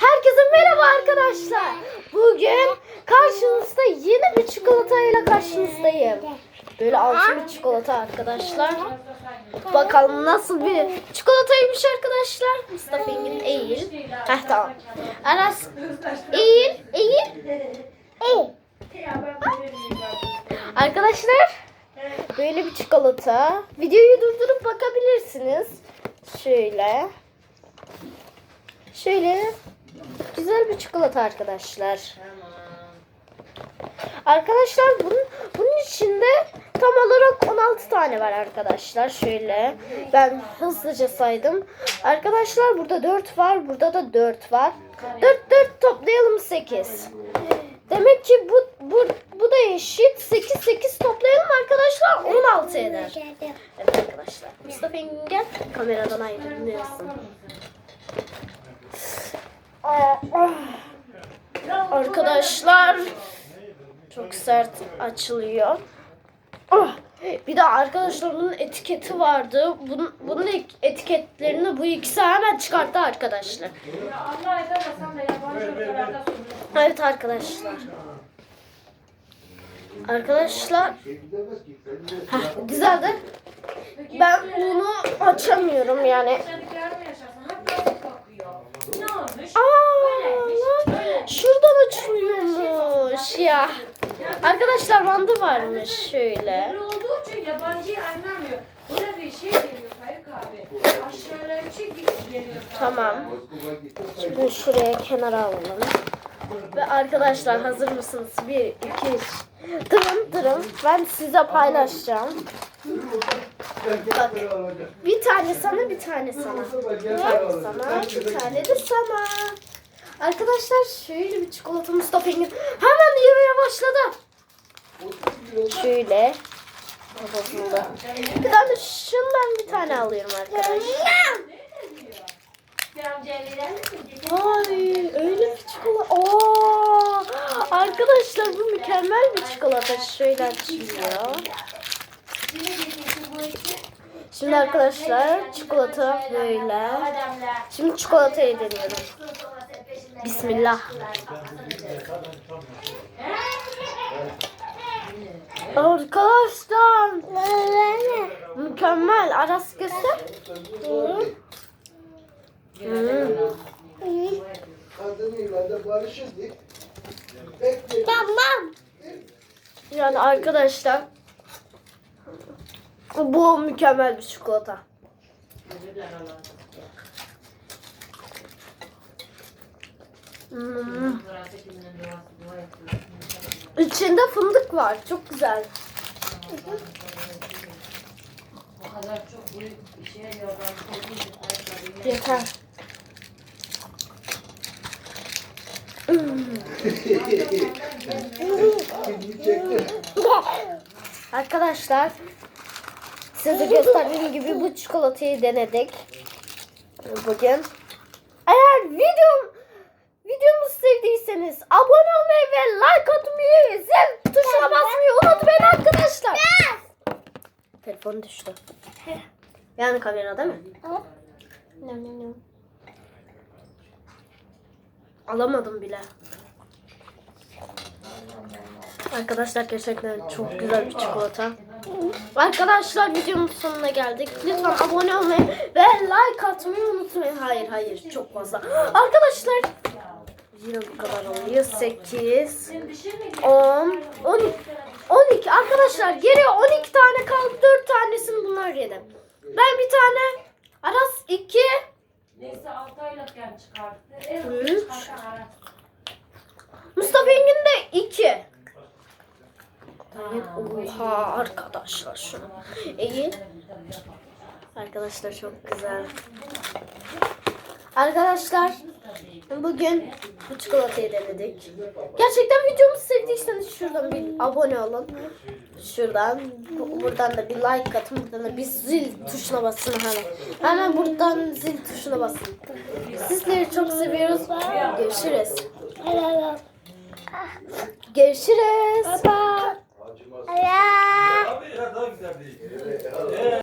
Herkese merhaba arkadaşlar. Bugün karşınızda yeni bir çikolatayla karşınızdayım. Böyle altın bir çikolata arkadaşlar. Bakalım nasıl bir çikolataymış arkadaşlar. Mustafa Engin eğil. Heh tamam. Aras eğil, eğil. Eğil. Arkadaşlar böyle bir çikolata. Videoyu durdurup bakabilirsiniz. Şöyle. Şöyle güzel bir çikolata arkadaşlar. Arkadaşlar bunun, bunun içinde tam olarak 16 tane var arkadaşlar. Şöyle ben hızlıca saydım. Arkadaşlar burada 4 var. Burada da 4 var. 4 4 toplayalım 8. Demek ki bu bu bu da eşit. 8 8 toplayalım arkadaşlar 16 eder. Evet arkadaşlar. Mustafa Engin gel. Kameradan ayrılmıyorsun. Arkadaşlar çok sert açılıyor. Bir de arkadaşlar bunun etiketi vardı. Bunun, bunun etiketlerini bu ikisi hemen çıkarttı arkadaşlar. Evet arkadaşlar. Arkadaşlar Heh, güzeldi. Ben bunu açamıyorum yani. Ya. Arkadaşlar bandı varmış şöyle. Olduğu için yabancıyı anlamıyor. Buna bir şey geliyor Faik abi. Bir şey geliyor. Tamam. Şimdi şuraya kenara alalım. Ve arkadaşlar hazır mısınız? Bir, iki, üç. Durun durun. Ben size paylaşacağım. Bak. Bir tane sana, bir tane sana. Bir tane sana, bir tane de sana. Arkadaşlar şöyle bir çikolata Mustafa Engin hemen yemeye başladı. Şöyle. Bir tane şundan bir tane alıyorum arkadaşlar. Ay öyle bir çikolata. Oo! Arkadaşlar bu mükemmel bir çikolata. Şöyle açılıyor. Şimdi arkadaşlar çikolata böyle. Şimdi çikolatayı deniyorum. Bismillah. Arkadaşlar. Mükemmel. Aras göster. Tamam. Yani arkadaşlar bu mükemmel bir çikolata. Hmm. İçinde fındık var. Çok güzel. Yeter. Çekti. Arkadaşlar size gösterdiğim gibi bu çikolatayı denedik. Bugün. Eğer videom videomu sevdiyseniz abone olmayı ve like atmayı, zil tuşuna basmayı unutmayın arkadaşlar. Telefon düştü. Yani kamera değil mi? Alamadım bile. Arkadaşlar gerçekten çok güzel bir çikolata. Arkadaşlar videonun sonuna geldik. Lütfen abone olmayı ve like atmayı unutmayın. Hayır hayır çok fazla. Arkadaşlar yine bu kadar oluyor. 8, Şimdi şimdi 10, 12. 12 arkadaşlar geriye 12 tane kaldı. 4 tanesini bunlar yedi. Ben bir tane Aras 2 neyse 6 aylıkken çıkarttı. En Üç. uzun çıkartan ara. Mustafa Engin de 2. Oha arkadaşlar şunu. İyi. Arkadaşlar çok güzel. Arkadaşlar bugün bu çikolatayı denedik. Gerçekten videomuzu sevdiyseniz şuradan bir abone olun. Şuradan bu- buradan da bir like atın. Buradan da bir zil tuşuna basın hemen. Hemen buradan zil tuşuna basın. Sizleri çok seviyoruz. Görüşürüz. Görüşürüz. Baba. Acımaz. Abi ya daha güzel değil.